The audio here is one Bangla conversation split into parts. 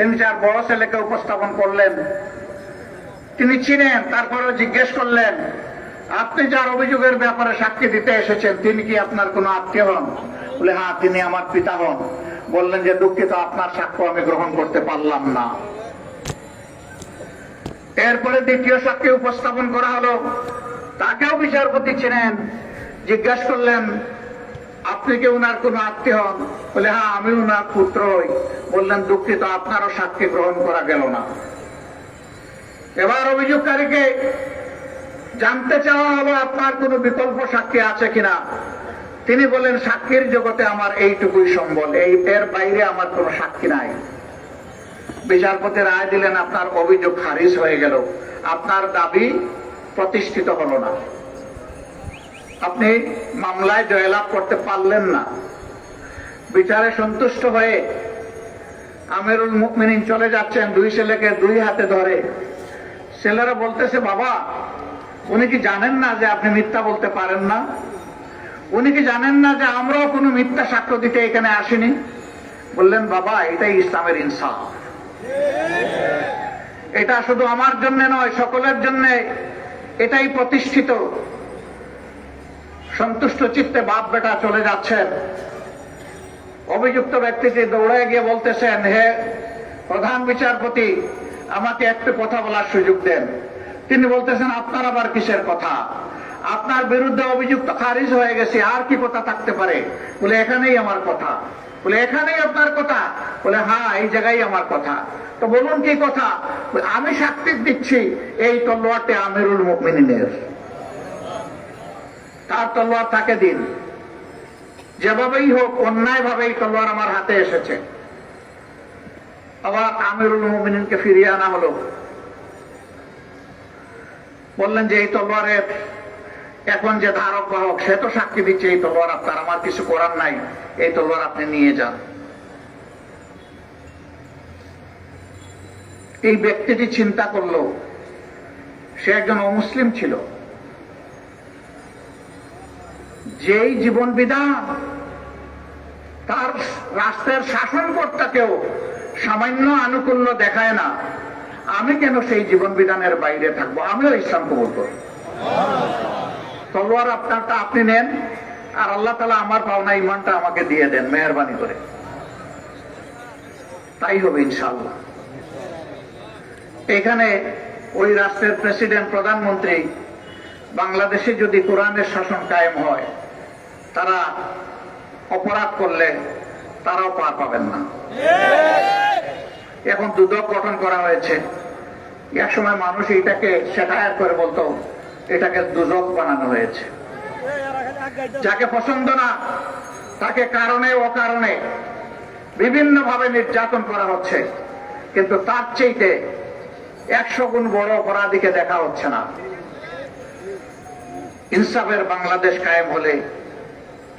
তিনি তার বড় ছেলেকে উপস্থাপন করলেন, তিনি চিনেন, তারপরেও জিজ্ঞেস করলেন, আপনি যার অভিযোগের ব্যাপারে সাক্ষী দিতে এসেছেন, তিনি কি আপনার কোনো আত্মীয় হন? বলে হ্যাঁ তিনি আমার পিতা হন। বললেন যে, দুঃখিত, আপনার সাক্ষ্য আমি গ্রহণ করতে পারলাম না। এরপরে দ্বিতীয় সাক্ষী উপস্থাপন করা হলো। তাকেও বিচারপতি ছিলেন জিজ্ঞাসা করলেন আপনি কি উনার কোন আত্মীয় হন? বলে হ্যাঁ আমি উনার পুত্র হই। বললেন, দুঃখিত, আপনারও সাক্ষী গ্রহণ করা গেল না। এবার অভিযোগকারীকে জানতে চাওয়া হলো, আপনার কোনো বিকল্প সাক্ষী আছে কিনা? তিনি বলেন সাক্ষীর জগতে আমার এইটুকুই সম্বল, এই এর বাইরে আমার কোনো সাক্ষী নাই। বিচারপতি রায় দিলেন, আপনার অভিযোগ খারিজ হয়ে গেল। আপনার দাবি প্রতিষ্ঠিত হলো না। আপনি মামলায় জয়লাভ করতে পারলেন না। বিচারে সন্তুষ্ট হয়ে আমিরুল মুকমিনিন চলে যাচ্ছেন দুই ছেলেকে দুই হাতে ধরে। ছেলেরা বলতেছে, বাবা, উনি কি জানেন না যে আপনি মিথ্যা বলতে পারেন না? উনি কি জানেন না যে আমরাও কোনো মিথ্যা সাক্ষ্য দিতে এখানে আসিনি? বললেন, বাবা, এটাই ইসলামের ইনসাফ। এটা শুধু আমার জন্য নয়, সকলের জন্য এটাই প্রতিষ্ঠিত। সন্তুষ্ট চিত্তে বাপ বেটা চলে যাচ্ছেন অভিযুক্ত ব্যক্তিটি দৌড়ায় গিয়ে বলতেছেন, হে প্রধান বিচারপতি, আমাকে একটু কথা বলার সুযোগ দেন। তিনি বলতেছেন, আপনার আবার কিসের কথা? আপনার বিরুদ্ধে অভিযুক্ত খারিজ হয়ে গেছে, আর কি কথা থাকতে পারে? বলে, এখানেই আমার কথা। বলে, এখানেই আপনার কথা? বলে হ্যাঁ এই জায়গায় আমার কথা। তো বলুন কি কথা? আমি সাক্ষী দিচ্ছি এই তলোয়ারটি আমিরুল মুকমিনের তার তলোয়ার তাকে দিন। যেভাবেই হোক অন্যায় ভাবেই তলোয়ার আমার হাতে এসেছে। আবার আমিরুল মুমিনকে ফিরিয়ে আনা হলো। বললেন যে, এই তলোয়ারের এখন যে ধারক বাহক, সে তো সাক্ষী দিচ্ছে, এই তলোয়ার আপনার, আমার কিছু করার নাই। এই তলোয়ার আপনি নিয়ে যান। এই ব্যক্তিটি চিন্তা করল, সে একজন অমুসলিম ছিল। যেই জীবন বিধান তার রাষ্ট্রের শাসনকর্তাকেও সামান্য আনুকূল্য দেখায় না, আমি কেন সেই জীবন বিধানের বাইরে থাকব? আমিও ইসলাম কবুল করব তলোয়ার আপনারটা আপনি নেন, আর আল্লাহ তালা আমার পাওনা ইমানটা আমাকে দিয়ে দেন, মেহরবানি করে। তাই হবে ইনশাল্লাহ এখানে ওই রাষ্ট্রের প্রেসিডেন্ট, প্রধানমন্ত্রী বাংলাদেশে যদি কোরআনের শাসন কায়েম হয় তারা অপরাধ করলে তারাও পার পাবেন না। এখন দুদক গঠন করা হয়েছে। এক সময় মানুষ এইটাকে সেটায়ার করে বলতো এটাকে দুদক বানানো হয়েছে। যাকে পছন্দ না তাকে কারণে অকারণে বিভিন্ন ভাবে নির্যাতন করা হচ্ছে। কিন্তু তার চেয়েতে একশো গুণ বড় অপরাধীকে দেখা হচ্ছে না। ইনসাফের বাংলাদেশ কায়েম হলে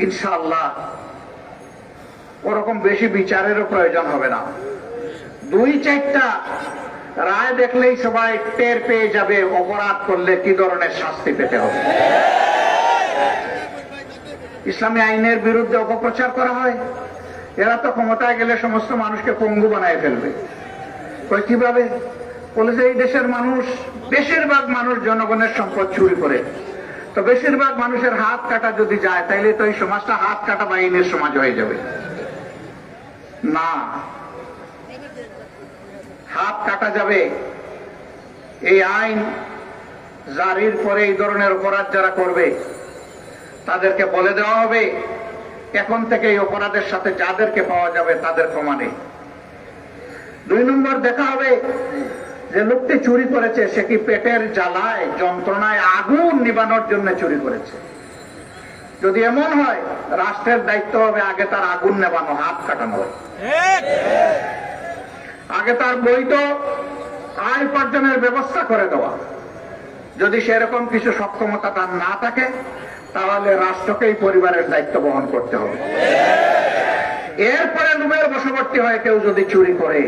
ইনশাআল্লাহ ওরকম বেশি বিচারেরও প্রয়োজন হবে না। দুই চারটা রায় দেখলেই সবাই টের পেয়ে যাবে, অপরাধ করলে কি ধরনের শাস্তি পেতে হবে। ইসলামী আইনের বিরুদ্ধে অপপ্রচার করা হয়, এরা তো ক্ষমতায় গেলে সমস্ত মানুষকে পঙ্গু বানায় ফেলবে। কীভাবে? বলে যে এই দেশের মানুষ, বেশিরভাগ মানুষ জনগণের সম্পদ চুরি করে। তো বেশিরভাগ মানুষের হাত কাটা যদি যায়, তাইলে তো এই সমাজটা হাত কাটা বাহিনীর সমাজ হয়ে যাবে। না। হাত কাটা যাবে। এই আইন জারির পরে এই ধরনের অপরাধ যারা করবে, তাদেরকে বলে দেওয়া হবে, এখন থেকে এই অপরাধের সাথে যাদেরকে পাওয়া যাবে তাদের প্রমাণে। দুই নম্বর দেখা হবে যে লোকটি চুরি করেছে, সে কি পেটের জ্বালায়, যন্ত্রণায় আগুন নিবানোর জন্য চুরি করেছে? যদি এমন হয়, রাষ্ট্রের দায়িত্ব হবে আগে তার আগুন নেবানো, হাত কাটানো আগে তার বৈধ আয় উপার্জনের ব্যবস্থা করে দেওয়া। যদি সেরকম কিছু সক্ষমতা তার না থাকে, তাহলে রাষ্ট্রকেই পরিবারের দায়িত্ব বহন করতে হবে। এরপরে লুমের বশবর্তী হয়ে কেউ যদি চুরি করে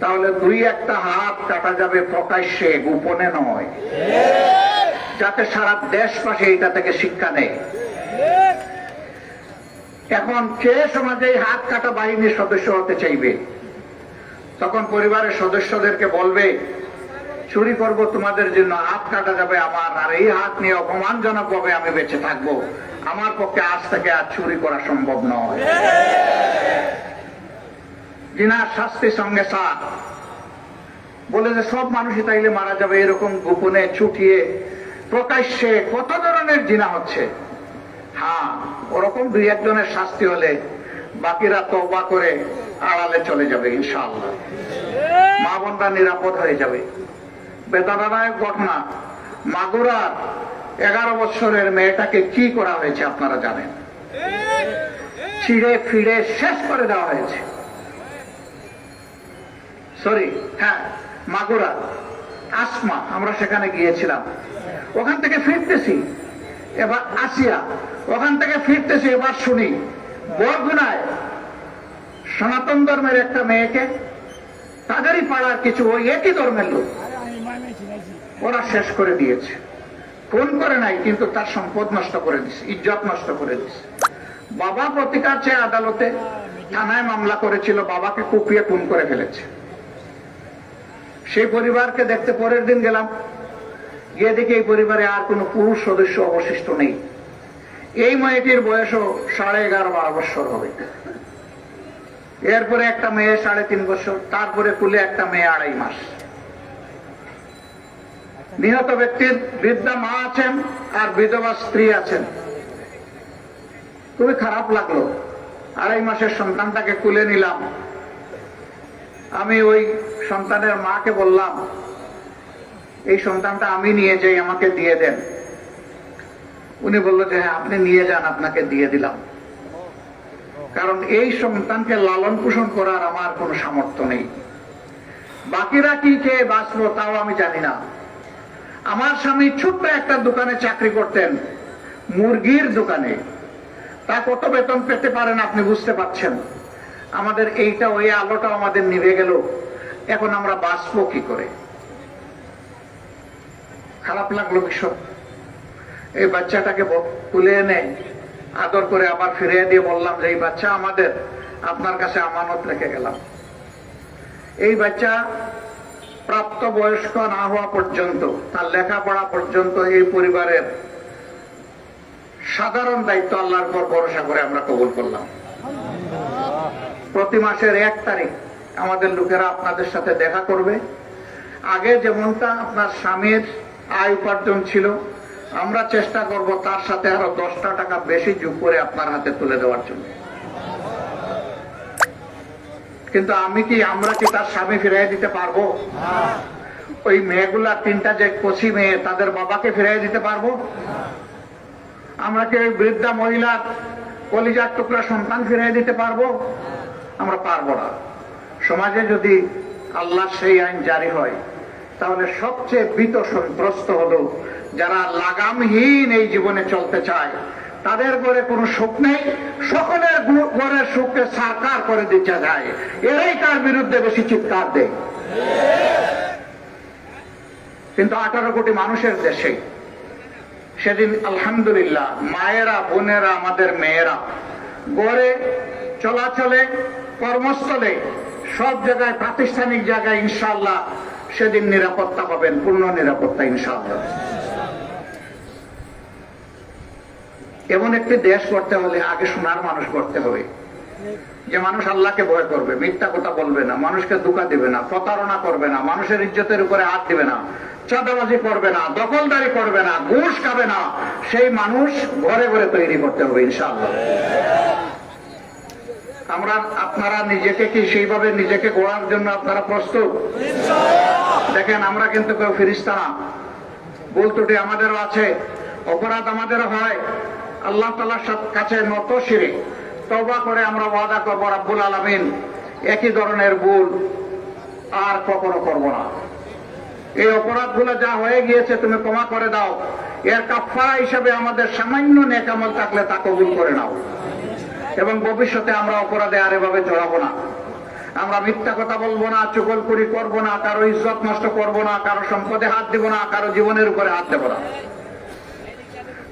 তাহলে দুই একটা হাত কাটা যাবে প্রকাশ্যে, গোপনে নয়। যাতে সারা দেশবাসী এটা থেকে শিক্ষা নেয়। এখন কে সমাজে হাত কাটা বাহিনীর সদস্য হতে চাইবে, তখন পরিবারের সদস্যদেরকে বলবে, চুরি করব তোমাদের জন্য, হাত কাটা যাবে আমার, আর এই হাত নিয়ে অপমানজনক ভাবে আমি বেঁচে থাকব। আমার পক্ষে আজ থেকে আর চুরি করা সম্ভব নয়। জিনার শাস্তি সঙ্গে সাথ। বলে যে সব মানুষই তাইলে মারা যাবে এরকম গোপনে ছুটিয়ে প্রকাশ্যে কত ধরনের জিনা হচ্ছে। হ্যাঁ ওরকম দুই একজনের শাস্তি হলে বাকিরা তবা করে আড়ালে চলে যাবে ইনশাআল্লাহ। মা বোনরা নিরাপদ হয়ে যাবে। বেদনাদায়ক ঘটনা। মাগুরার এগারো বছরের মেয়েটাকে কি করা হয়েছে আপনারা জানেন? ছিঁড়ে ফিরে শেষ করে দেওয়া হয়েছে। সরি হ্যাঁ মাগুরা, আসমা, আমরা সেখানে গিয়েছিলাম। ওখান থেকে ফিরতেছি, এবার আসিয়া, ওখান থেকে ফিরতেছি, এবার শুনি, বরগুনায় সনাতন ধর্মের একটা মেয়েকে তাদেরই পাড়ার কিছু ওই একই ধর্মের লোক ওরা শেষ করে দিয়েছে। ফোন করে নাই, কিন্তু তার সম্পদ নষ্ট করে দিছে, ইজ্জত নষ্ট করে দিছে। বাবা প্রতিকার চেয়ে আদালতে থানায় মামলা করেছিল, বাবাকে কুপিয়ে খুন করে ফেলেছে। সেই পরিবারকে দেখতে পরের দিন গেলাম। গিয়ে দেখি এই পরিবারে আর কোনো পুরুষ সদস্য অবশিষ্ট নেই। এই মেয়েটির বয়সও সাড়ে এগারো বারো বছর হবে। এরপরে একটা মেয়ে সাড়ে তিন বছর, তারপরে কুলে একটা মেয়ে আড়াই মাস। নিহত ব্যক্তির বৃদ্ধা মা আছেন আর বিধবা স্ত্রী আছেন। খুবই খারাপ লাগল। আড়াই মাসের সন্তানটাকে কুলে নিলাম। আমি ওই সন্তানের মাকে বললাম, এই সন্তানটা আমি নিয়ে যাই আমাকে দিয়ে দেন। উনি বলল যে হ্যাঁ আপনি নিয়ে যান, আপনাকে দিয়ে দিলাম। কারণ এই সন্তানকে লালন পোষণ করার আমার কোনো সামর্থ্য নেই। বাকিরা কি খেয়ে বাঁচবো তাও আমি জানি না। আমার স্বামী ছোট্ট একটা দোকানে চাকরি করতেন, মুরগির দোকানে। তা কত বেতন পেতে পারেন আপনি বুঝতে পারছেন? আমাদের এইটা ওই আলোটা আমাদের নিভে গেল। এখন আমরা বাঁচবো কি করে? খারাপ লাগল বিষয় এই বাচ্চাটাকে তুলে এনে আদর করে আবার ফিরিয়ে দিয়ে বললাম যে, এই বাচ্চা আমাদের, আপনার কাছে আমানত রেখে গেলাম। এই বাচ্চা প্রাপ্ত বয়স্ক না হওয়া পর্যন্ত, তার লেখাপড়া পর্যন্ত এই পরিবারের সাধারণ দায়িত্ব আল্লাহর পর ভরসা করে আমরা কবুল করলাম। প্রতি মাসের এক তারিখ আমাদের লোকেরা আপনাদের সাথে দেখা করবে। আগে যেমনটা আপনার স্বামীর আয় উপার্জন ছিল, আমরা চেষ্টা করব তার সাথে আরও দশটা টাকা বেশি যোগ করে আপনার হাতে তুলে দেওয়ার জন্য। কিন্তু আমি কি, আমরা কি তার স্বামী ফিরাই দিতে পারব? ওই মেয়েগুলা, তিনটা যে কচি মেয়ে, তাদের বাবাকে ফিরাই দিতে পারব? আমরা কি ওই বৃদ্ধা মহিলার কলিজার টুকরা সন্তান ফিরিয়ে দিতে পারব? আমরা পারব না। সমাজে যদি আল্লাহ সেই আইন জারি হয়, তাহলে সবচেয়ে ভীত সন্ত্রস্ত হলো যারা লাগামহীন এই জীবনে চলতে চায়। তাদের ঘরে কোনো সুখ নেই, সকলের ঘরের সুখকে সাকার করে দিতে যায় এরাই তার বিরুদ্ধে বেশি চিৎকার দেয়। কিন্তু আঠারো কোটি মানুষের দেশে সেদিন আলহামদুলিল্লাহ মায়েরা, বোনেরা, আমাদের মেয়েরা গড়ে চলাচলে, কর্মস্থলে সব জায়গায়, প্রাতিষ্ঠানিক জায়গায় ইনশাল্লাহ সেদিন নিরাপত্তা পাবেন, পূর্ণ নিরাপত্তা ইনশাল্লাহ এমন একটি দেশ করতে হলে আগে সোনার মানুষ করতে হবে। যে মানুষ আল্লাহকে ভয় করবে, মিথ্যা কথা বলবে না, মানুষকে দুকা দিবে না, প্রতারণা করবে না, মানুষের ইজ্জতের উপরে হাত দিবে না, চাঁদাবাজি করবে না, দখলদারি করবে না, ঘুষ খাবে না, সেই মানুষ ঘরে ঘরে তৈরি করতে হবে ইনশাআল্লাহ। আমরা আপনারা নিজেকে কি সেইভাবে নিজেকে গড়ার জন্য আপনারা প্রস্তুত? দেখেন, আমরা কিন্তু কেউ ফিরিস্তা না। আমাদেরও আছে, অপরাধ আমাদেরও হয়। আল্লাহ তালার কাছে নত সিঁড়ি তবা করে আমরা ওয়াদা করব, রাব্বুল আলমিন, একই ধরনের ভুল আর কখনো করব না। এই অপরাধগুলো যা হয়ে গিয়েছে, তুমি ক্ষমা করে দাও। এর কাফারা হিসাবে আমাদের সামান্য নেকামল থাকলে তা কবুল করে নাও। এবং ভবিষ্যতে আমরা অপরাধে আর এভাবে জড়াবো না। আমরা মিথ্যা কথা বলব না চুগলকুরি করব না, কারও ইজ্জত নষ্ট করব না, কারও সম্পদে হাত দিব না, কারও জীবনের উপরে হাত দেব না।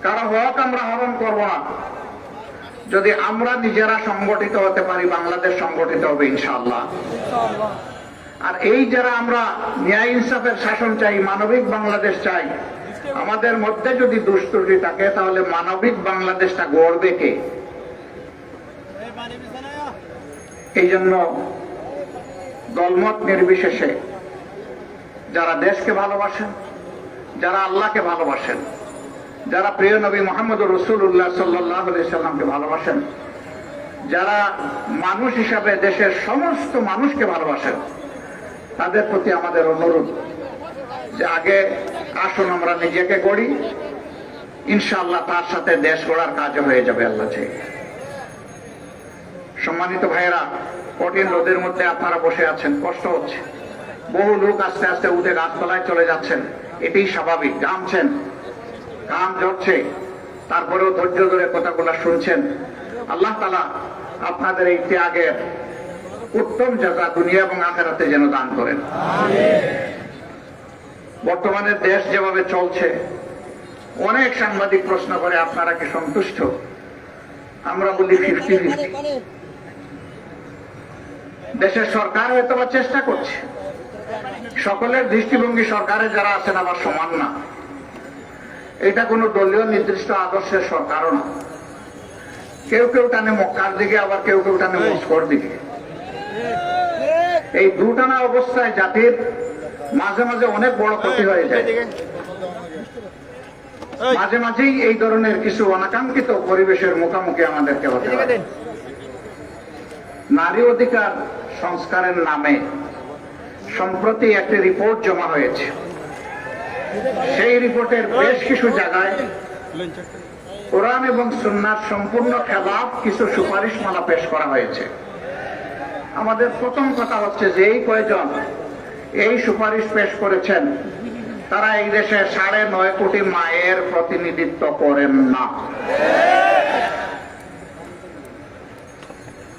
কারও হক আমরা হরণ করব না। যদি আমরা নিজেরা সংগঠিত হতে পারি, বাংলাদেশ সংগঠিত হবে ইনশাল্লাহ আর এই যারা আমরা ন্যায় ইনসাফের শাসন চাই, মানবিক বাংলাদেশ চাই, আমাদের মধ্যে যদি দুষ্টুটি থাকে, তাহলে মানবিক বাংলাদেশটা গড়বে কে? এই জন্য দলমত নির্বিশেষে যারা দেশকে ভালোবাসেন, যারা আল্লাহকে ভালোবাসেন, যারা প্রিয় নবী মোহাম্মদ রসুল্লাহ সাল্লাহ সাল্লামকে ভালোবাসেন, যারা মানুষ হিসাবে দেশের সমস্ত মানুষকে ভালোবাসেন, তাদের প্রতি আমাদের অনুরোধ যে আগে আসুন আমরা নিজেকে গড়ি, ইনশাআল্লাহ তার সাথে দেশ গড়ার কাজও হয়ে যাবে, আল্লাহ চাই। সম্মানিত ভাইয়েরা, কঠিন রোদের মধ্যে আপনারা বসে আছেন, কষ্ট হচ্ছে। বহু লোক আস্তে আস্তে উঠে গাছতলায় চলে যাচ্ছেন। এটাই স্বাভাবিক, ঘামছেন কাম ঝরছে। তারপরেও ধৈর্য ধরে কথাগুলো শুনছেন। আল্লাহ তালা আপনাদের এই ত্যাগের উত্তম জায়গা দুনিয়া এবং আখেরাতে যেন দান করেন। বর্তমানে দেশ যেভাবে চলছে, অনেক সাংবাদিক প্রশ্ন করে, আপনারা কি সন্তুষ্ট? আমরা বলি ফিফটি ফিফটি দেশের সরকার হয়তো বা চেষ্টা করছে। সকলের দৃষ্টিভঙ্গি সরকারে যারা আছেন আবার সমান না। এটা কোনো দলীয় নির্দিষ্ট আদর্শের সরকারও না। কেউ কেউ টানে মক্কার দিকে, আবার কেউ কেউ টানে মস্কোর দিকে। এই দুটানা অবস্থায় জাতির মাঝে মাঝে অনেক বড় ক্ষতি হয়ে যায়। মাঝে মাঝেই এই ধরনের কিছু অনাকাঙ্ক্ষিত পরিবেশের মুখোমুখি আমাদেরকে হতে হয়। নারী অধিকার সংস্কারের নামে সম্প্রতি একটি রিপোর্ট জমা হয়েছে। সেই রিপোর্টের বেশ কিছু জায়গায় কোরআন এবং সুন্নার সম্পূর্ণ খেলাফ কিছু সুপারিশমালা পেশ করা হয়েছে। আমাদের প্রথম কথা হচ্ছে যে এই কয়জন এই সুপারিশ পেশ করেছেন, তারা এই দেশে সাড়ে নয় কোটি মায়ের প্রতিনিধিত্ব করেন না।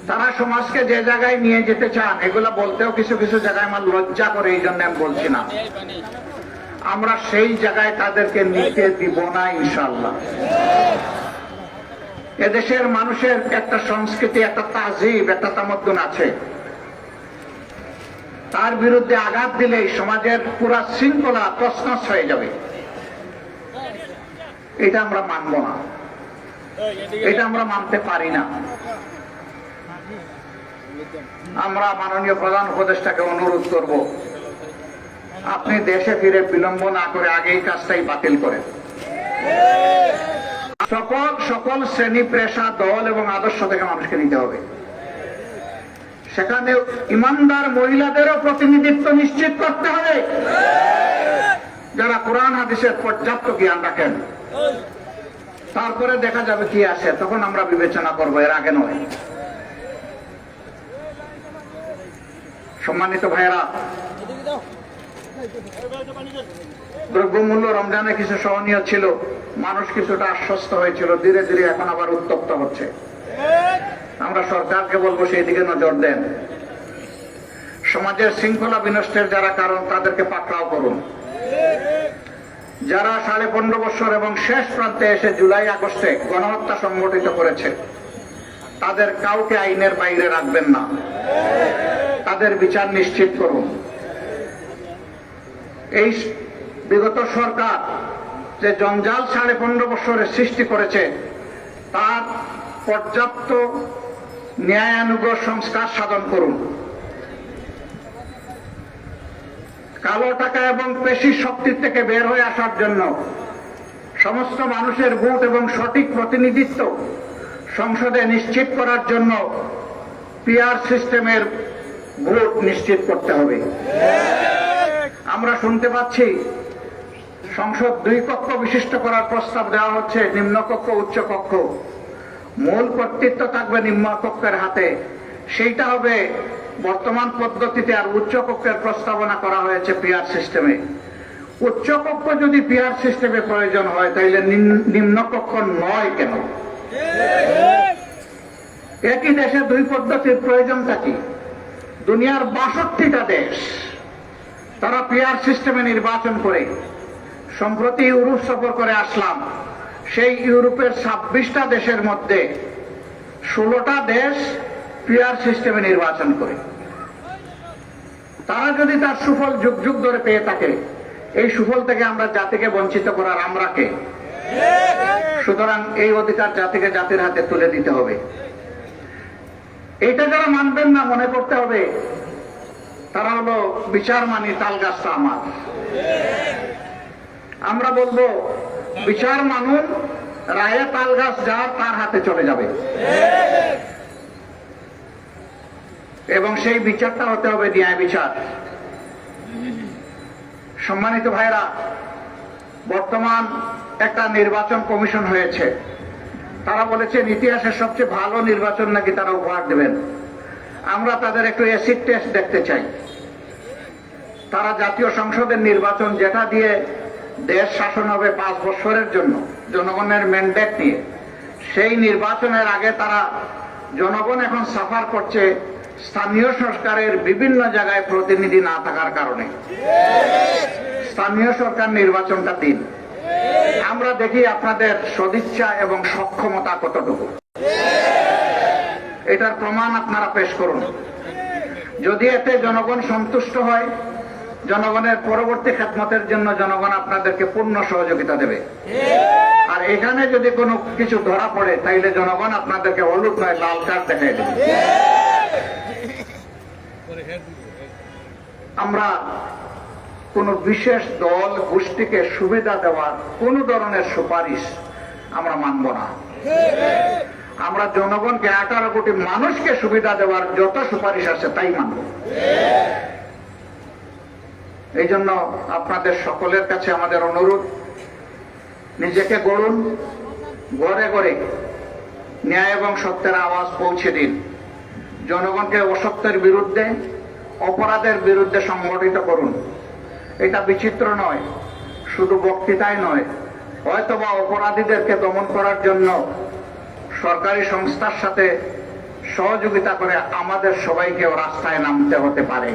তারা সমাজকে যে জায়গায় নিয়ে যেতে চান, এগুলা বলতেও কিছু কিছু জায়গায় আমার লজ্জা করে, এই জন্য আমি বলছি না। আমরা সেই জায়গায় তাদেরকে নিতে দিব না ইনশাল্লাহ এদেশের মানুষের একটা সংস্কৃতি, একটা তাজিব, একটা তামদ্দুন আছে। তার বিরুদ্ধে আঘাত দিলেই সমাজের পুরা শৃঙ্খলা তসনস হয়ে যাবে। এটা আমরা মানব না। এটা আমরা মানতে পারি না। আমরা মাননীয় প্রধান উপদেষ্টাকে অনুরোধ করব, আপনি দেশে ফিরে বিলম্ব না করে আগেই কাজটাই বাতিল করেন। সকল সকল শ্রেণি, পেশা, দল এবং আদর্শ থেকে মানুষকে নিতে হবে। সেখানে ইমানদার মহিলাদেরও প্রতিনিধিত্ব নিশ্চিত করতে হবে। যারা কোরআন, হাদিসের পর্যাপ্ত জ্ঞান রাখেন, তারপরে দেখা যাবে কি আসে, তখন আমরা বিবেচনা করব, এর আগে নয়। সম্মানিত ভাইয়েরা, দ্রব্যমূল্য রমজানে কিছু সহনীয় ছিল, মানুষ কিছুটা আশ্বস্ত হয়েছিল, ধীরে ধীরে এখন আবার উত্তপ্ত হচ্ছে। আমরা সরকারকে বলব সেই দিকে নজর দেন। সমাজের শৃঙ্খলা বিনষ্টের যারা কারণ, তাদেরকে পাকড়াও করুন। যারা সাড়ে পনেরো বছর এবং শেষ প্রান্তে এসে জুলাই আগস্টে গণহত্যা সংগঠিত করেছে, তাদের কাউকে আইনের বাইরে রাখবেন না। তাদের বিচার নিশ্চিত করুন। এই বিগত সরকার যে জঞ্জাল সাড়ে পনেরো বছরে সৃষ্টি করেছে, তার পর্যাপ্ত ন্যায়ানুগ সংস্কার সাধন করুন। কালো টাকা এবং পেশি শক্তি থেকে বের হয়ে আসার জন্য সমস্ত মানুষের ভোট এবং সঠিক প্রতিনিধিত্ব সংসদে নিশ্চিত করার জন্য পিআর সিস্টেমের ভোট নিশ্চিত করতে হবে। আমরা শুনতে পাচ্ছি, সংসদ দুই কক্ষ বিশিষ্ট করার প্রস্তাব দেওয়া হচ্ছে, নিম্নকক্ষ উচ্চ কক্ষ মূল কর্তৃত্ব থাকবে নিম্ন কক্ষের হাতে। সেইটা হবে বর্তমান পদ্ধতিতে আর উচ্চ কক্ষের প্রস্তাবনা করা হয়েছে পিআর সিস্টেমে। উচ্চ কক্ষ যদি পিআর সিস্টেমে প্রয়োজন হয় তাহলে নিম্ন কক্ষ নয় কেন? একই দেশে দুই পদ্ধতির প্রয়োজন কি? দুনিয়ার বাষট্টিটা দেশ, তারা পিআর সিস্টেমে নির্বাচন করে, সম্প্রতি ইউরোপ সফর করে আসলাম। সেই ইউরোপের ছাব্বিশটা দেশের মধ্যে ষোলোটা দেশ পিআর সিস্টেমে নির্বাচন করে। তারা যদি তার সুফল যুগ যুগ ধরে পেয়ে থাকে, এই সুফল থেকে আমরা জাতিকে বঞ্চিত করার আমরা কে? সুতরাং এই অধিকার জাতিকে জাতির হাতে তুলে দিতে হবে। এইটা যারা মানবেন না, মনে করতে হবে। তারা হলো বিচার মানি তাল গাছটা আমার আমরা বলব, বিচার মানুন রায়ে তাল গাছ যার তার হাতে চলে যাবে। এবং সেই বিচারটা হতে হবে ন্যায় বিচার। সম্মানিত ভাইরা বর্তমান একটা নির্বাচন কমিশন হয়েছে। তারা বলেছেন, ইতিহাসের সবচেয়ে ভালো নির্বাচন নাকি তারা উপহার দেবেন। আমরা তাদের একটু অ্যাসিড টেস্ট দেখতে চাই। তারা জাতীয় সংসদের নির্বাচন যেটা দিয়ে দেশ শাসন হবে পাঁচ বছরের জন্য, জনগণের ম্যান্ডেট নিয়ে, সেই নির্বাচনের আগে তারা জনগণ এখন সাফার করছে স্থানীয় সরকারের বিভিন্ন জায়গায় প্রতিনিধি না থাকার কারণে। স্থানীয় সরকার নির্বাচনটা দিন। আমরা দেখি আপনাদের সদিচ্ছা এবং সক্ষমতা কতটুকু। এটার প্রমাণ আপনারা পেশ করুন। যদি এতে জনগণ সন্তুষ্ট হয়, জনগণের পরবর্তী খেদমতের জন্য জনগণ আপনাদেরকে পূর্ণ সহযোগিতা দেবে। আর এখানে যদি কোনো কিছু ধরা পড়ে, তাইলে জনগণ আপনাদেরকে হলুদ নয়, লাল কার্ড দেখাই দেবে। আমরা কোন বিশেষ দল, গোষ্ঠীকে সুবিধা দেওয়ার কোন ধরনের সুপারিশ আমরা মানব না। আমরা জনগণকে আঠারো কোটি মানুষকে সুবিধা দেওয়ার যত সুপারিশ আছে তাই মানব। এই জন্য আপনাদের সকলের কাছে আমাদের অনুরোধ, নিজেকে গড়ুন ঘরে ঘরে ন্যায় এবং সত্যের আওয়াজ পৌঁছে দিন। জনগণকে অসত্যের বিরুদ্ধে, অপরাধের বিরুদ্ধে সংগঠিত করুন। এটা বিচিত্র নয়, শুধু বক্তৃতায় নয়। হয়তোবা অপরাধীদেরকে দমন করার জন্য সরকারি সংস্থার সাথে সহযোগিতা করে আমাদের সবাইকেও রাস্তায় নামতে হতে পারে।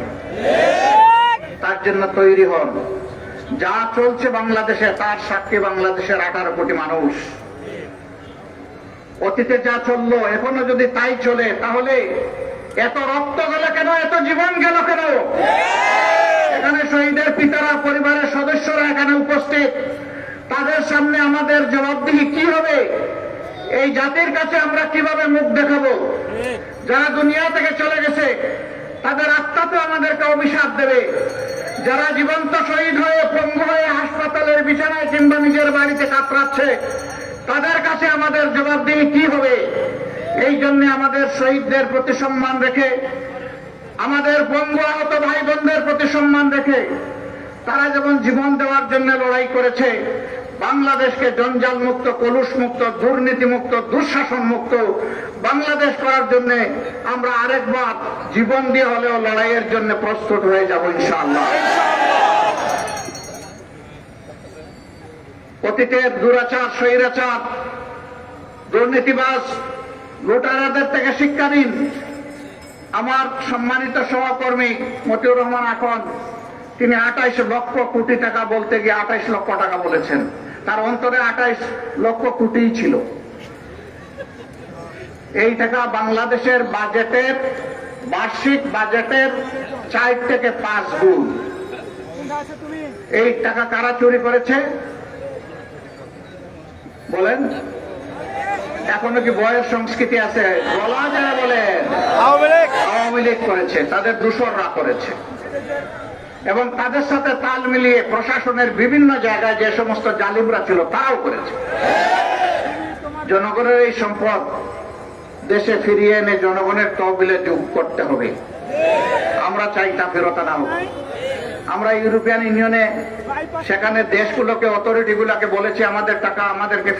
তার জন্য তৈরি হন। যা চলছে বাংলাদেশে, তার সাক্ষী বাংলাদেশের আঠারো কোটি মানুষ। অতীতে যা চলল, এখনও যদি তাই চলে, তাহলে এত রক্ত গেল কেন? এত জীবন গেল কেন? এখানে শহীদের পিতারা, পরিবারের সদস্যরা এখানে উপস্থিত। তাদের সামনে আমাদের জবাবদিহি কি হবে? এই জাতির কাছে আমরা কীভাবে মুখ দেখাবো? যারা দুনিয়া থেকে চলে গেছে, তাদের আত্মা তো আমাদেরকে অভিশাপ দেবে। যারা জীবন্ত শহীদ হয়ে, পঙ্গু হয়ে হাসপাতালের বিছানায় কিংবা নিজের বাড়িতে কাতরাচ্ছে, তাদের কাছে আমাদের জবাবদিহি কি হবে? এই জন্য আমাদের শহীদদের প্রতি সম্মান রেখে আমাদের বঙ্গ আহত ভাই বোনদের প্রতি সম্মান রেখে তারা যেমন জীবন দেওয়ার জন্য লড়াই করেছে, বাংলাদেশকে জঞ্জাল মুক্ত কলুষ মুক্ত দুর্নীতি মুক্ত দুঃশাসন মুক্ত বাংলাদেশ করার জন্য আমরা আরেকবার জীবন দিয়ে হলেও লড়াইয়ের জন্য প্রস্তুত হয়ে যাব ইনশাআল্লাহ। অতীতের দুরাচার, স্বৈরাচার, দুর্নীতিবাজ, লুটারাদের থেকে শিক্ষা দিন। আমার সম্মানিত সহকর্মী মতিউর রহমান এখন, তিনি আঠাইশ লক্ষ কোটি টাকা বলতে গিয়ে আঠাইশ লক্ষ টাকা বলেছেন। তার অন্তরে আঠাইশ লক্ষ কোটিই ছিল। এই টাকা বাংলাদেশের বাজেটের, বার্ষিক বাজেটের চার থেকে পাঁচ গুণ। এই টাকা কারা চুরি করেছে? বলেন। এখনও কি বয়ের সংস্কৃতি আছে? বলা যায় বলেন আওয়ামী লীগ। করেছে তাদের দূষণরা করেছে। এবং তাদের সাথে তাল মিলিয়ে প্রশাসনের বিভিন্ন জায়গায় যে সমস্ত জালিমরা ছিল তারাও করেছে। জনগণের এই সম্পদ দেশে ফিরিয়ে এনে জনগণের তহবিলে যোগ করতে হবে। আমরা চাই তা ফেরত আনা হোক। আমরা ইউরোপিয়ান ইউনিয়নে সেখানে দেশগুলোকে অথরিটি গুলাকে বলেছি আমাদের টাকা আমাদেরকে